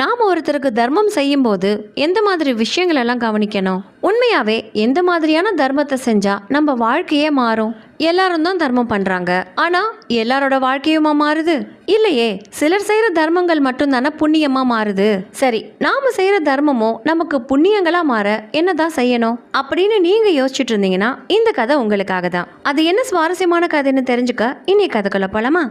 நாம் ஒருத்தருக்கு தர்மம் செய்யும்போது எந்த மாதிரி விஷயங்கள் எல்லாம் கவனிக்கணும்? உண்மையாகவே எந்த மாதிரியான தர்மத்தை செஞ்சால் நம்ம வாழ்க்கையே மாறும்? எல்லாரும் தான் தர்மம் பண்ணுறாங்க ஆனால் எல்லாரோட வாழ்க்கையுமா மாறுது? இல்லையே. சிலர் செய்கிற தர்மங்கள் மட்டும் தானே புண்ணியமாக மாறுது? சரி நாம் செய்கிற தர்மமும் நமக்கு புண்ணியங்களாக மாற என்னதான் செய்யணும்? அப்படின்னு நீங்கள் யோசிச்சுட்டு இருந்தீங்கன்னா இந்த கதை உங்களுக்காக தான் அது என்ன சுவாரஸ்யமான கதைன்னு தெரிஞ்சுக்க இன்னைக்கு கதைக்குள்ள போலாமா?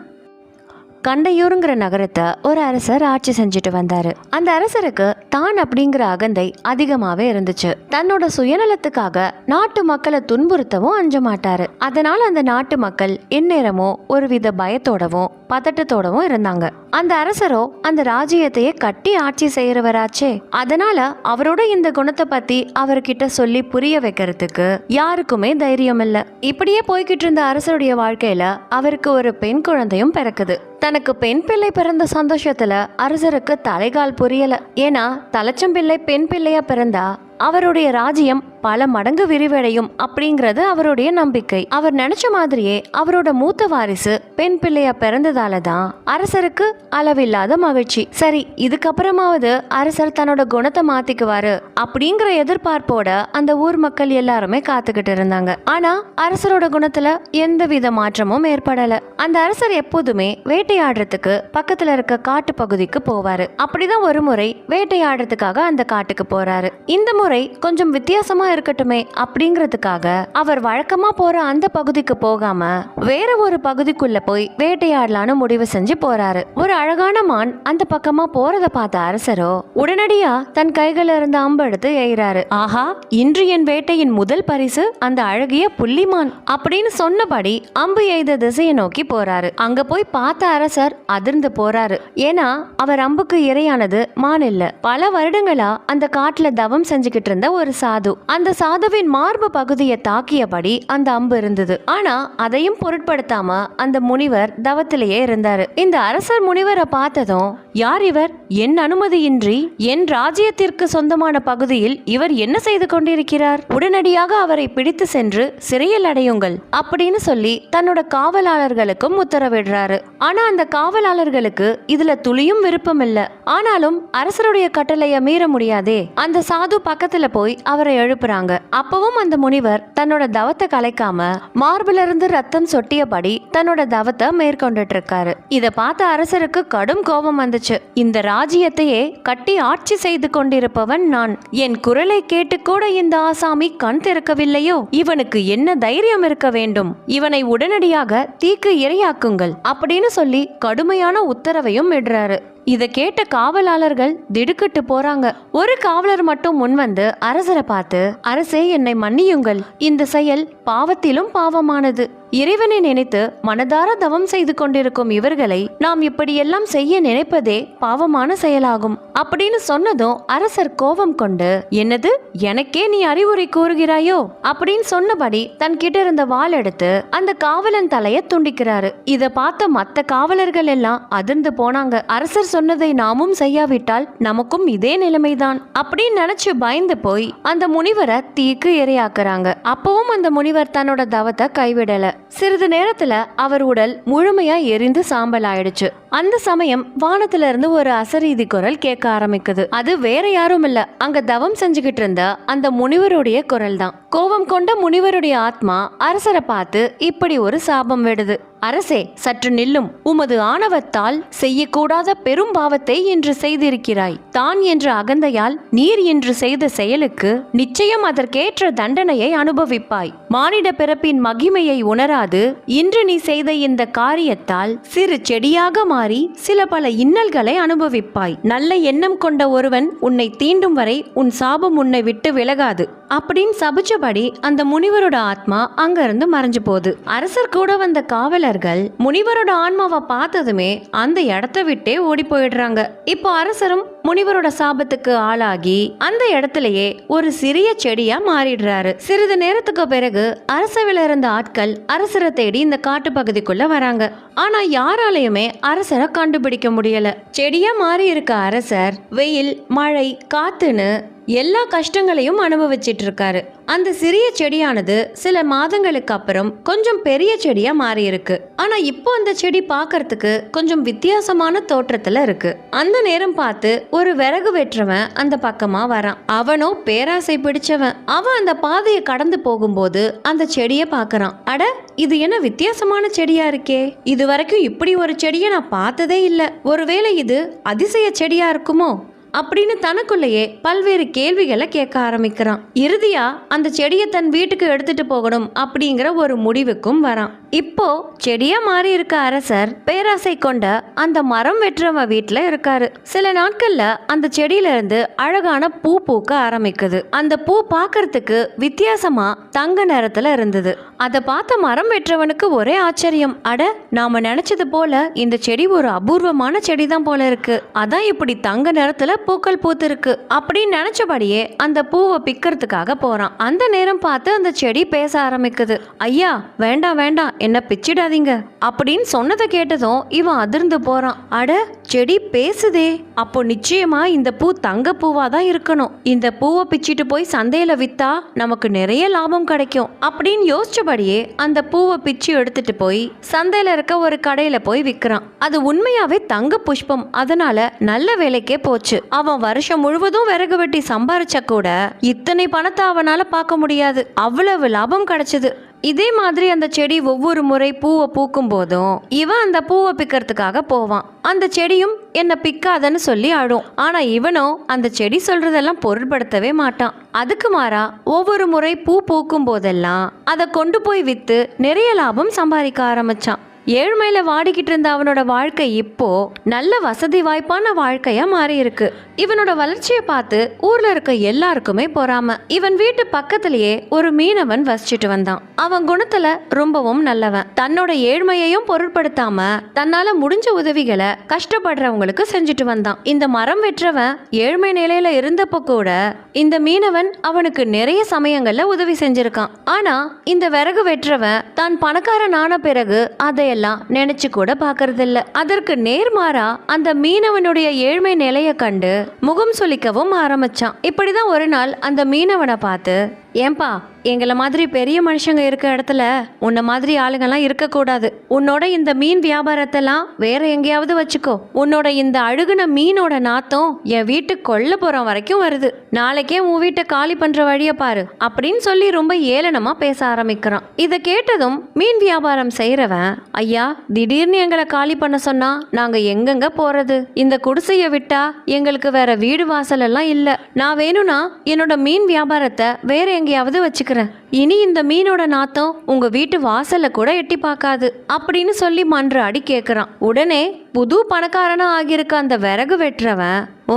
கண்டையூருங்கிற நகரத்தை ஒரு அரசர் ஆட்சி செஞ்சுட்டு வந்தாரு. அந்த அரசருக்கு தான் அப்படிங்கிற அகந்தை அதிகமாவே இருந்துச்சு. தன்னோட சுயநலத்துக்காக நாட்டு மக்களை துன்புறுத்தவும் அஞ்ச மாட்டாரு. அதனால அந்த நாட்டு மக்கள் எந்நேரமும் ஒருவித பயத்தோடவும் பதட்டத்தோடவும் இருந்தாங்க. அந்த அரசரோ அந்த ராஜ்யத்தையே கட்டி ஆட்சி செய்யறவராச்சே அதனால அவரோட இந்த குணத்தை பத்தி அவர்கிட்ட சொல்லி புரிய வைக்கிறதுக்கு யாருக்குமே தைரியம் இல்ல இப்படியே போய்கிட்டு இருந்த அரசருடைய வாழ்க்கையில அவருக்கு ஒரு பெண் குழந்தையும் பிறக்குது. தனக்கு பெண் பிள்ளை பிறந்த சந்தோஷத்துல அரசருக்கு தலைகால் புரியல. ஏன்னா தலைச்சம் பிள்ளை பெண் பிள்ளையா பிறந்தா அவருடைய ராஜ்யம் பல மடங்கு விரிவடையும் அப்படிங்கிறது அவருடைய நம்பிக்கை. அவர் நினைச்ச மாதிரியே அவரோட மூத்த வாரிசு பெண் பிள்ளையா பிறந்ததால தான் அரசருக்கு அளவில்லாத மகிழ்ச்சி. சரி இதுக்கப்புறமாவது அரசர் தன்னோட குணத்தை மாத்திக்குவாரு அப்படிங்கிற எதிர்பார்ப்போட அந்த ஊர் மக்கள் எல்லாருமே காத்துக்கிட்டு இருந்தாங்க. ஆனா அரசரோட குணத்துல எந்த வித மாற்றமும் ஏற்படல. அந்த அரசர் எப்போதுமே வேட்டையாடுறதுக்கு பக்கத்துல இருக்க காட்டு பகுதிக்கு போவாரு. அப்படிதான் ஒரு முறை வேட்டையாடுறதுக்காக அந்த காட்டுக்கு போறாரு. இந்த முறை கொஞ்சம் வித்தியாசமா இருக்கட்டுமே அப்படிங்கிறதுக்காக அவர் வழக்கமா போற அந்த பகுதிக்கு போகாம வேற ஒரு பகுதிக்குள்ள போய் வேட்டையாடலான்னு முடிவு செஞ்சு போறாரு. ஒரு அழகான மான் அந்த பக்கமா போறத பார்த்த அரசரோ உடனடியா தன் கையில இருந்த அம்பு எடுத்து எய்றாரு. ஆஹா இன்று என் வேட்டையின் முதல் பரிசு அந்த அழகிய புள்ளிமான் அப்படின்னு சொன்னபடி அம்பு எய்த திசையை நோக்கி போறாரு. அங்க போய் பார்த்த அரசர் அதிர்ந்து போறாரு. ஏன்னா அவர் அம்புக்கு இரையானது மான் இல்ல. பல வருடங்களா அந்த காட்டுல தவம் செஞ்சு செஞ்சுக்கிட்டு இருந்த ஒரு சாது. அந்த சாதுவின் மார்பு பகுதியை தாக்கியபடி அந்த அம்பு இருந்தது. ஆனா அதையும் பொருட்படுத்தாம அந்த முனிவர் தவத்திலேயே இருந்தாரு. இந்த அரசர் முனிவரை பார்த்ததும் யார் இவர்? என் அனுமதியின்றி என் ராஜ்யத்திற்கு சொந்தமான பகுதியில் இவர் என்ன செய்து கொண்டிருக்கிறார்? உடனடியாக அவரை பிடித்து சென்று சிறையில் அடையுங்கள் அப்படின்னு சொல்லி தன்னோட காவலாளர்களுக்கும் உத்தரவிடுறாரு. ஆனா அந்த காவலாளர்களுக்கு இதுல துளியும் விருப்பம் இல்ல. ஆனாலும் அரசருடைய கட்டளைய மீற முடியாதே. அந்த சாது பக்க பக்கத்துல போய் அவரை எழுப்புறாங்க. அப்பவும் அந்த முனிவர் தன்னோட தவத்தை கலைக்காம மார்பில இருந்து ரத்தம் சொட்டியபடி தன்னோட தவத்தை மேற்கொண்டுட்டு இருக்காரு இத பார்த்த அரசருக்கு கடும் கோபம் வந்துச்சு. இந்த ராஜ்யத்தையே கட்டி ஆட்சி செய்து கொண்டிருப்பவன் நான். என் குரலை கேட்டு கூட இந்த ஆசாமி கண் திறக்கவில்லையோ? இவனுக்கு என்ன தைரியம் இருக்க வேண்டும்? இவனை உடனடியாக தீக்கு இரையாக்குங்கள் அப்படின்னு சொல்லி கடுமையான உத்தரவையும் இடுறாரு இதை கேட்ட காவலாளர்கள் திடுக்கிட்டு போறாங்க. ஒரு காவலர் மட்டும் முன் வந்து அரசரை பார்த்து அரசே என்னை மன்னியுங்கள். இந்த செயல் பாவத்திலும் பாவமானது. இறைவனை நினைத்து மனதார தவம் செய்து கொண்டிருக்கும் இவர்களை நாம் இப்படியெல்லாம் செய்ய நினைப்பதே பாவமான செயலாகும். அப்படின்னு சொன்னதும் அரசர் கோபம் கொண்டு என்னது? எனக்கே நீ அறிவுரை கூறுகிறாயோ? அப்படின்னு சொன்னபடி தன் கிட்ட இருந்த வாள் எடுத்து அந்த காவலன் தலைய துண்டிக்கிறாரு. இத பார்த்த மத்த காவலர்கள் எல்லாம் அதிர்ந்து போனாங்க. அரசர் சொன்னதை நாமும் செய்யாவிட்டால் நமக்கும் இதே நிலைமைதான் அப்படின்னு நினைச்சு பயந்து போய் அந்த முனிவரை தீக்கு இரையாக்குறாங்க. அப்பவும் அந்த முனிவர் தன்னோட தவத்தை கைவிடல. சிறிது நேரத்துல அவர் உடல் முழுமையா எரிந்து சாம்பல் ஆயிடுச்சு அந்த சமயம் வானத்துல இருந்து ஒரு அசரீதி குரல் கேட்க ஆரம்பிக்குது. அது வேற யாரும் இல்ல. அங்க தவம் செஞ்சுக்கிட்டு இருந்த அந்த முனிவருடைய குரல் தான் கோபம் கொண்ட முனிவருடைய ஆத்மா அரசரை பார்த்து இப்படி ஒரு சாபம் விடுது. அரசே சற்று நில்லும். உமது ஆணவத்தால் செய்யக்கூடாத பெரும் பாவத்தை இன்று செய்திருக்கிறாய். தான் என்ற அகந்தையால் நீர் இன்று செய்த செயலுக்கு நிச்சயம் அதற்கேற்ற தண்டனையை அனுபவிப்பாய். மானிட பிறப்பின் மகிமையை உணராது. இன்று நீ செய்த இந்த காரியத்தால் சிறு செடியாக மாறி சில பல இன்னல்களை அனுபவிப்பாய். நல்ல எண்ணம் கொண்ட ஒருவன் உன்னை தீண்டும் வரை உன் சாபம் உன்னை விட்டு விலகாது. அப்படின்னு சபிச்சபடி அந்த முனிவரோட ஆத்மா அங்கிருந்து மறைஞ்சு போகுது. அரசர் கூட வந்த காவலர் காவலர்கள் முனிவரோட ஆன்மாவை பார்த்ததுமே அந்த இடத்த விட்டே ஓடி போயிடுறாங்க. இப்போ அரசரும் முனிவரோட சாபத்துக்கு ஆளாகி அந்த இடத்துலயே ஒரு சிறிய செடியா மாறிடுறாரு. சிறிது நேரத்துக்கு பிறகு அரசவில இருந்த ஆட்கள் அரசரை தேடி இந்த காட்டு பகுதிக்குள்ள வராங்க. ஆனா யாராலையுமே அரசரை கண்டுபிடிக்க முடியல. செடியா மாறி இருக்க அரசர் வெயில் மழை காத்துன்னு எல்லா கஷ்டங்களையும் அனுபவிச்சிட்டு இருக்காரு அந்த சிறிய செடியானது சில மாதங்களுக்கு அப்புறம் கொஞ்சம் பெரிய செடியா மாறி இருக்கு ஆனா இப்போ அந்த செடி பார்க்கறதுக்கு கொஞ்சம் வித்தியாசமான தோற்றத்துல இருக்கு. அந்த நேரம் பார்த்து ஒரு விறகு வெட்டுறவன் அந்த பக்கமா வரான். அவனோ பேராசை பிடிச்சவன். அவன் அந்த பாதையை கடந்து போகும்போது அந்த செடியை பாக்குறான். அட இது என்ன வித்தியாசமான செடியா இருக்கே? இது வரைக்கும் இப்படி ஒரு செடியை நான் பார்த்ததே இல்லை. ஒருவேளை இது அதிசய செடியா இருக்குமோ? அப்படின்னு தனக்குள்ளேயே பல்வேறு கேள்விகளை கேட்க ஆரம்பிக்கிறான். இறுதியா அந்த செடியை தன் வீட்டுக்கு எடுத்துட்டு போகணும் அப்படிங்கிற ஒரு முடிவுக்கும் வரான். இப்போ செடியா மாறி இருக்க அரசர் பேராசை கொண்ட அந்த மரம் வெட்டுறவன் வீட்டில் இருக்காரு. சில நாட்கள்ல அந்த செடியில இருந்து அழகான பூ பூக்க ஆரம்பிக்குது. அந்த பூ பார்க்கறதுக்கு வித்தியாசமா தங்க நிறத்துல இருந்தது. அதை பார்த்த மரம் வெட்டுறவனுக்கு ஒரே ஆச்சரியம். அட நாம நினைச்சது போல இந்த செடி ஒரு அபூர்வமான செடி தான் போல இருக்கு. அதான் இப்படி தங்க நிறத்துல பூக்கள் பூத்திருக்கு அப்படின்னு நினைச்சபடியே அந்த பூவை பிக்கிறதுக்காக போறான். அந்த நேரம் பார்த்து அந்த செடி பேச ஆரம்பிக்குது. ஐயா வேண்டாம் வேண்டாம் என்ன பிச்சிடாதீங்க அப்படின்னு சொன்னதை கேட்டதும் இவன் அதிர்ந்து போறான். அட செடி பேசுதே. அப்போ நிச்சயமா இந்த பூ தங்க பூவா தான் இருக்கணும். இந்த பூவை பிச்சிட்டு போய் சந்தையில வித்தா நமக்கு நிறைய லாபம் கிடைக்கும் அப்படின்னு யோசிச்சபடியே அந்த பூவை பிச்சு எடுத்துட்டு போய் சந்தையில இருக்க ஒரு கடையில போய் விற்கிறான் அது உண்மையாவே தங்க புஷ்பம். அதனால நல்ல வேலைக்கே போச்சு. அவன் வருஷம் முழுவதும் விறகு வெட்டி சம்பாரிச்ச கூட இத்தனை பணத்தை அவனால பார்க்க முடியாது. அவ்வளவு லாபம் கிடைச்சது. இதே மாதிரி அந்த செடி ஒவ்வொரு முறை பூவை பூக்கும் போதும் இவன் அந்த பூவை பிக்கிறதுக்காக போவான். அந்த செடியும் என்ன பிக்காதன்னு சொல்லி ஆடும். ஆனா இவனும் அந்த செடி சொல்றதெல்லாம் பொருட்படுத்தவே மாட்டான். அதுக்கு மாறா ஒவ்வொரு முறை பூ பூக்கும் போதெல்லாம் அதை கொண்டு போய் வித்து நிறைய லாபம் சம்பாதிக்க ஆரம்பிச்சான். ஏழ்மையில வாடிக்கிட்டு இருந்த அவனோட வாழ்க்கை இப்போ நல்ல வசதி வாய்ப்பான வாழ்க்கையா மாறி இருக்கு இவனோட வளர்ச்சியை பார்த்து ஊர்ல இருக்க எல்லாருக்குமே பொறாம. இவன் வீட்டு பக்கத்திலேயே ஒரு மீனவன் வசிச்சுட்டு வந்தான். அவன் குணத்துல ரொம்பவும் நல்லவன். தன்னோட ஏழ்மையையும் பொருட்படுத்தாம தன்னால முடிஞ்ச உதவிகளை கஷ்டப்படுறவங்களுக்கு செஞ்சுட்டு வந்தான். இந்த மரம் வெற்றவன் ஏழ்மை நிலையில இருந்தப்போ கூட இந்த மீனவன் அவனுக்கு நிறைய சமயங்கள்ல உதவி செஞ்சிருக்கான். ஆனா இந்த விறகு வெற்றவன் தான் பணக்காரன் ஆன பிறகு அதை எல்லாம் நினைச்சு கூட பாக்குறதில்ல அதற்கு நேர்மாறா அந்த மீனவனுடைய ஏழ்மை நிலையை கண்டு முகம் சுளிக்கவும் ஆரம்பிச்சான். இப்படிதான் ஒரு நாள் அந்த மீனவனை பார்த்து ஏன்பா எங்களை மாதிரி பெரிய மனுஷங்க இருக்க இடத்துல உன்னை மாதிரி ஆளுங்கெல்லாம் இருக்கக்கூடாது. உன்னோட இந்த மீன் வியாபாரத்தெல்லாம் வேற எங்கேயாவது வச்சுக்கோ. உன்னோட இந்த அழுகுன மீனோட நாத்தம் என் வீட்டு கொல்ல போகிற வரைக்கும் வருது. நாளைக்கே உன் வீட்டை காலி பண்ற வழியை பாரு அப்படின்னு சொல்லி ரொம்ப ஏளனமா பேச ஆரம்பிக்கிறான். இதை கேட்டதும் மீன் வியாபாரம் செய்யறவன் ஐயா திடீர்னு எங்களை காலி பண்ண சொன்னா நாங்க எங்கெங்க போறது? இந்த குடிசையை விட்டா எங்களுக்கு வேற வீடு வாசல் எல்லாம் இல்ல. நான் வேணும்னா என்னோட மீன் வியாபாரத்தை வேற எங்கேயாவது வச்சுக்கிறேன். இனி இந்த மீனோட நாத்தம் உங்க வீட்டு வாசல்ல கூட எட்டி பார்க்காது அப்படின்னு சொல்லி மன்ற அடி கேட்குறான் உடனே புது பணக்காரனா ஆகியிருக்க அந்த விறகு வெட்டுறவன் ஓ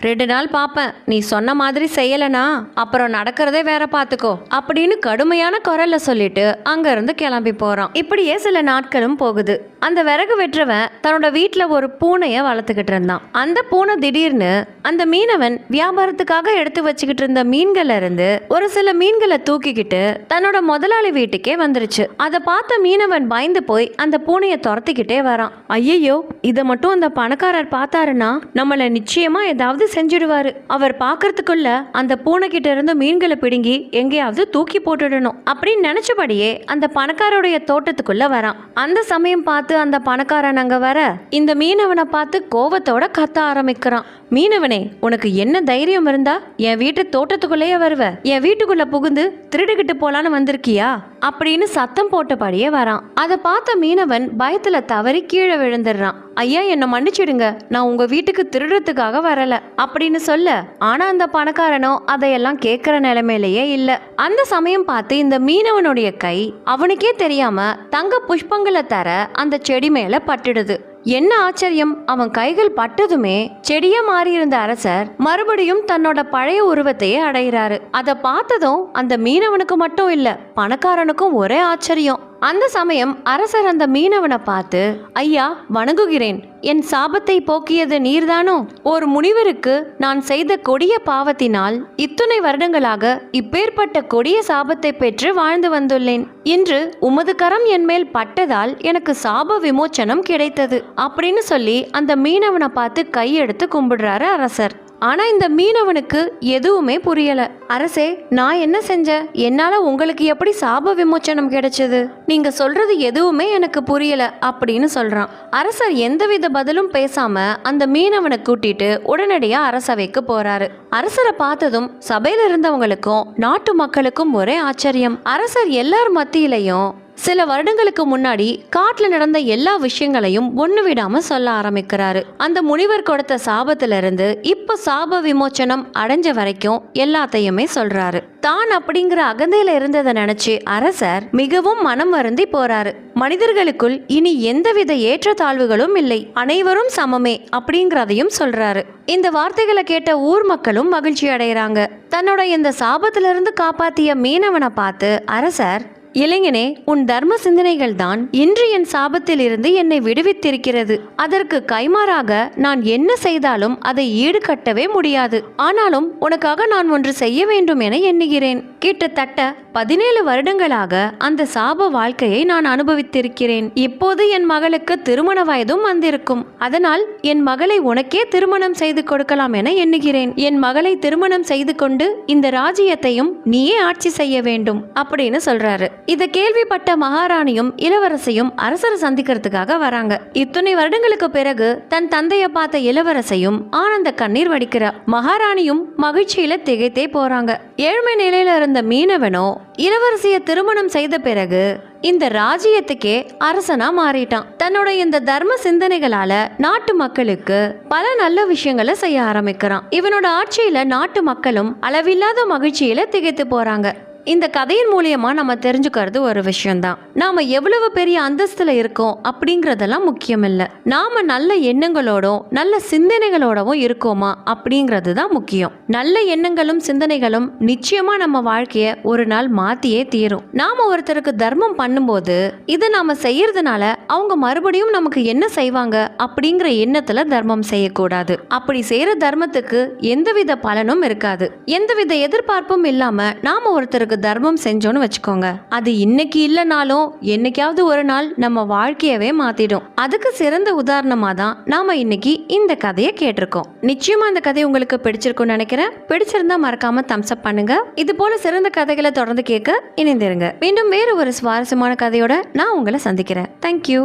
ரெண்டு நாள் பார்ப்பேன் நீ சொன்ன மாதிரி செய்யலனா அப்புறம் நடக்கிறதே வேற பார்த்துக்கோ அப்படின்னு கடுமையான குரல்ல சொல்லிட்டு அங்கேருந்து கிளம்பி போறான். இப்படியே சில நாட்களும் போகுது. அந்த விறகு வெட்டுறவன் தன்னோட வீட்டில் ஒரு பூனையை வளர்த்துக்கிட்டு இருந்தான். அந்த பூனை திடீர்னு அந்த மீனவன் வியாபாரத்துக்காக எடுத்து வச்சுக்கிட்டு இருந்த மீன்கள்ல இருந்து ஒரு சில மீன்களை தூக்கிக்கிட்டு தன்னோட முதலாளி வீட்டுக்கே வந்துருச்சு. அதை பார்த்த மீனவன் பயந்து போய் அந்த பூனையை துரத்திக்கிட்டே வரான். ஐயையோ இதை மட்டும் அந்த பணக்காரர் பார்த்தாருன்னா நம்மளை நிச்சயமா ஏதாவது செஞ்சிடுவாரு. அவர் பார்க்கறதுக்குள்ள அந்த பூனை கிட்ட இருந்து மீன்களை பிடுங்கி எங்கேயாவது தூக்கி போட்டுடணும். அப்படின்னு நினைச்சபடியே அந்த பணக்காரருடைய தோட்டத்துக்குள்ள வரான். அந்த சமயம் பார்த்து அந்த பணக்காரன் அங்க வர இந்த மீனவனை பார்த்து கோவத்தோட கத்த ஆரம்பிக்கிறான். மீனவனே உனக்கு என்ன தைரியம் இருந்தா? என் வீட்டு தோட்டத்துக்குள்ளேயே வருவ. என் வீட்டுக்குள்ள புகுந்து திருடுகிட்டு போலான்னு வந்திருக்கியா? அப்படின்னு சத்தம் போட்டபடியே வரான். அதை பார்த்த மீனவன் பயத்துல தவறி கீழே விழுந்துடுறான். ஐயா என்னை மன்னிச்சிடுங்க. நான் உங்க வீட்டுக்கு திருடுறதுக்காக வரல. அப்படின்னு சொல்ல ஆனா அந்த பணக்காரனோ அதையெல்லாம் கேட்கிற நிலைமையிலேயே இல்ல. அந்த சமயம் பார்த்து இந்த மீனவனுடைய கை அவனுக்கே தெரியாம தங்க புஷ்பங்களை தர அந்த செடி மேல பட்டுடுது. என்ன ஆச்சரியம்? அவன் கைகள் பட்டதுமே செடியா மாறியிருந்த அரசர் மறுபடியும் தன்னோட பழைய உருவத்தையே அடைகிறாரு. அதை பார்த்ததும் அந்த மீனவனுக்கு மட்டும் இல்ல பணக்காரனுக்கும் ஒரே ஆச்சரியம். அந்த சமயம் அரசர் அந்த மீனவனை பார்த்து ஐயா வணங்குகிறேன். என் சாபத்தை போக்கியது நீர்தானோ? ஒரு முனிவருக்கு நான் செய்த கொடிய பாவத்தினால் இத்துணை வருடங்களாக இப்பேற்பட்ட கொடிய சாபத்தை பெற்று வாழ்ந்து வந்துள்ளேன். இன்று உமது கரம் என் மேல் பட்டதால் எனக்கு சாப விமோச்சனம் கிடைத்தது. அப்படின்னு சொல்லி அந்த மீனவனை பார்த்து கையெடுத்து கும்பிடுறாரு அரசர். ஆனா இந்த மீனவனுக்கு எதுவுமே புரியல. அரசே நான் என்ன செஞ்சேன் என்னால உங்களுக்கு எப்படி சாப விமோச்சனம் கிடைச்சது? நீங்க சொல்றது எதுவுமே எனக்கு புரியல அப்படின்னு சொல்றான். அரசர் எந்தவித பதிலும் பேசாம அந்த மீனவனை கூட்டிட்டு உடனடியா அரசவைக்கு போறாரு. அரசரை பார்த்ததும் சபையில இருந்தவங்களுக்கும் நாட்டு மக்களுக்கும் ஒரே ஆச்சரியம். அரசர் எல்லார் மத்தியிலையும் சில வருடங்களுக்கு முன்னாடி காட்டில் நடந்த எல்லா விஷயங்களையும் ஒன்று விடாம சொல்ல ஆரம்பிக்கிறாரு. அந்த முனிவர் கொடுத்த சாபத்திலிருந்து இருந்து சாப விமோச்சனம் அடைஞ்ச வரைக்கும் எல்லாத்தையுமே சொல்றாரு. தான் அப்படிங்கிற அகந்தையில இருந்ததை நினைச்சு அரசர் மிகவும் மனம் வருந்தி போறாரு. மனிதர்களுக்குள் இனி எந்தவித ஏற்றத்தாழ்வுகளும் இல்லை. அனைவரும் சமமே அப்படிங்கிறதையும் சொல்றாரு. இந்த வார்த்தைகளை கேட்ட ஊர் மக்களும் மகிழ்ச்சி அடைகிறாங்க தன்னோட இந்த சாபத்திலிருந்து காப்பாத்திய மீனவனை பார்த்து அரசர் இளைஞனே உன் தர்ம சிந்தனைகள் தான் இன்று என் சாபத்தில் இருந்து என்னை விடுவித்திருக்கிறது. அதற்கு கைமாறாக நான் என்ன செய்தாலும் அதை ஈடுகட்டவே முடியாது. ஆனாலும் உனக்காக நான் ஒன்று செய்ய வேண்டும் என எண்ணுகிறேன். கிட்டத்தட்ட பதினேழு வருடங்களாக அந்த சாப வாழ்க்கையை நான் அனுபவித்திருக்கிறேன். இப்போது என் மகளுக்கு திருமண வயதும் வந்திருக்கும். அதனால் என் மகளை உனக்கே திருமணம் செய்து கொடுக்கலாம் என எண்ணுகிறேன். என் மகளை திருமணம் செய்து கொண்டு இந்த ராஜ்யத்தையும் நீயே ஆட்சி செய்ய வேண்டும் அப்படின்னு சொல்றாரு. இதை கேள்விப்பட்ட மகாராணியும் இளவரசியும் அரசரை சந்திக்கிறதுக்காக வராங்க. இத்தனை வருடங்களுக்கு பிறகு தன் தந்தையை பார்த்த இளவரசையும் ஆனந்த கண்ணீர் வடிக்கிறார் மகாராணியும் மகிழ்ச்சியில திகைத்தே போறாங்க. ஏழ்மை நிலையில இருந்த மீனவனோ இளவரசிய திருமணம் செய்த பிறகு இந்த ராஜ்யத்துக்கே அரசனா மாறிட்டான். தன்னோட இந்த தர்ம சிந்தனைகளால நாட்டு மக்களுக்கு பல நல்ல விஷயங்களை செய்ய ஆரம்பிக்கிறான். இவனோட ஆட்சியில நாட்டு மக்களும் அளவில்லாத மகிழ்ச்சியில திகைத்து போறாங்க. இந்த கதையின் மூலியமா நம்ம தெரிஞ்சுக்கிறது ஒரு விஷயம்தான். நாம எவ்வளவு பெரிய அந்தஸ்துல இருக்கோம் அப்படிங்கறதெல்லாம் முக்கியம் இல்லை நாம நல்ல எண்ணங்களோடும் நல்ல சிந்தனைகளோடவும் இருக்கோமா அப்படிங்கிறது தான் முக்கியம். நல்ல எண்ணங்களும் சிந்தனைகளும் நிச்சயமா நம்ம வாழ்க்கைய ஒரு நாள் மாத்தியே தீரும். நாம ஒருத்தருக்கு தர்மம் பண்ணும்போது இது நாம செய்யறதுனால அவங்க மறுபடியும் நமக்கு என்ன செய்வாங்க அப்படிங்கிற எண்ணத்துல தர்மம் செய்யக்கூடாது. அப்படி செய்யற தர்மத்துக்கு எந்தவித பலனும் இருக்காது. எந்தவித எதிர்பார்ப்பும் இல்லாம நாம ஒருத்தருக்கு தர்மம் செஞ்சோன்னு வச்சுக்கோங்க. அது இன்னைக்கு இல்லைனாலும் என்னைக்காவது ஒரு நாள் நம்ம வாழ்க்கையவே மாத்திடும். அதுக்கு சிறந்த உதாரணமா தான் நாம இன்னைக்கு இந்த கதையை கேட்டிருக்கோம். நிச்சயமா இந்த கதை உங்களுக்கு பிடிச்சிருக்கும்னு நினைக்கிறேன். பிடிச்சிருந்தா மறக்காம தம்ஸ் அப் பண்ணுங்க. இது போல சிறந்த கதைகளை தொடர்ந்து கேட்க இணைந்திருங்க. மீண்டும் வேறு ஒரு சுவாரஸ்யமான கதையோட நான் உங்களை சந்திக்கிறேன். தேங்க்யூ